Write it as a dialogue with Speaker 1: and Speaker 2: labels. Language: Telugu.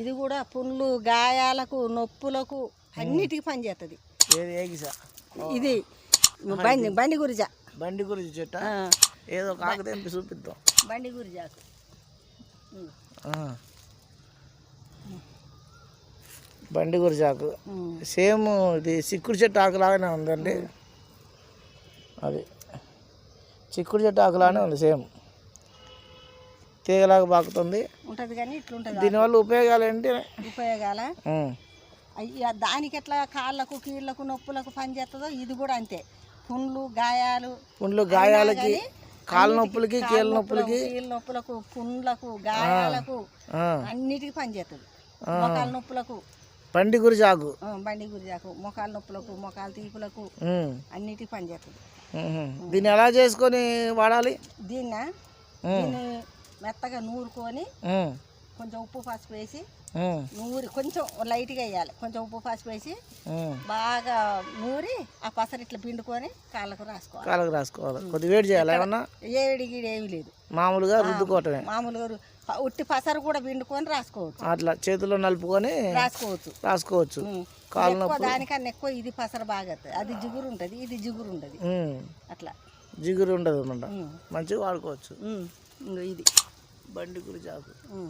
Speaker 1: ఇది కూడా పుండ్లు గాయాలకు నొప్పులకు అన్నిటికీ పనిచేస్తుంది
Speaker 2: ఏది ఏగిసా
Speaker 1: ఇది బండి బండి గురిజ.
Speaker 2: బండి గురించి చెట్ట? ఏదో కాక తెంపి చూపిద్దాం.
Speaker 1: బండి గురిజాకు.
Speaker 2: బండి గురిచాకు
Speaker 1: ఉమ్.
Speaker 2: సేమ్ ఇది చిక్కుడు చెట్టు ఆకులాగానే ఉందండి. అది. చిక్కుడు చెట్టు ఆకులాగానే ఉంది సేమ్. తీగలాగా బాకుతుంది
Speaker 1: ఉంటది కానీ ఇట్లుంటది
Speaker 2: దీనివల్ల ఉపయోగాలు ఏంటి?
Speaker 1: ఉపయోగాల. అయ్య దానికి ఎట్లా కాళ్ళకు కీళ్ళకు నొప్పులకు పనిచేస్తుందో ఇది కూడా అంతే. పుండ్లు గాయాలు.
Speaker 2: పుండ్లు గాయాలకి కాళ్ళ నొప్పులకి కీళ్ళ నొప్పులకి
Speaker 1: కీళ్ళ నొప్పులకు పుండ్లకు గాయాలకు. అన్నిటికీ పనిచేస్తుంది మొకాల నొప్పులకు.
Speaker 2: బండి గురిచాకు
Speaker 1: ఆ, బండి గురిజాకు మొకాల నొప్పులకు మొకాల తీపులకు. అన్నిటికీ పనిచేస్తుంది.
Speaker 2: దీన్ని ఎలా చేసుకొని వాడాలి.
Speaker 1: దీన్ని మెత్తగా నూరుకొని. కొంచెం ఉప్పు పసుపు వేసి. నూరి కొంచెం లైట్గా వేయాలి. కొంచెం ఉప్పు పసుపు వేసి. బాగా నూరి ఆ పసరు ఇట్లా పిండుకొని కాళ్ళకు రాసుకోవాలి.
Speaker 2: కాళ్ళకు రాసుకోవాలి. కొద్దిగా వేడి చేయాలి ఏమన్నా?
Speaker 1: ఏడి గీడి ఏమీ లేదు.
Speaker 2: మామూలుగా రుద్దుకోవటమే.
Speaker 1: మామూలుగా ఉట్టి పసరు కూడా పిండుకొని రాసుకోవచ్చు.
Speaker 2: అట్లా చేతిలో నలుపుకొని
Speaker 1: రాసుకోవచ్చు.
Speaker 2: రాసుకోవచ్చు. కాళ్ళ
Speaker 1: దానికన్నా ఎక్కువ ఇది పసరు బాగా. అది జిగురు ఉంటుంది ఇది జిగురు ఉంటుంది. అట్లా.
Speaker 2: జిగురు ఉండదు అనమాట. మంచిగా వాడుకోవచ్చు.
Speaker 1: ఇది.
Speaker 2: బండి గురిచాకు
Speaker 1: ఉం.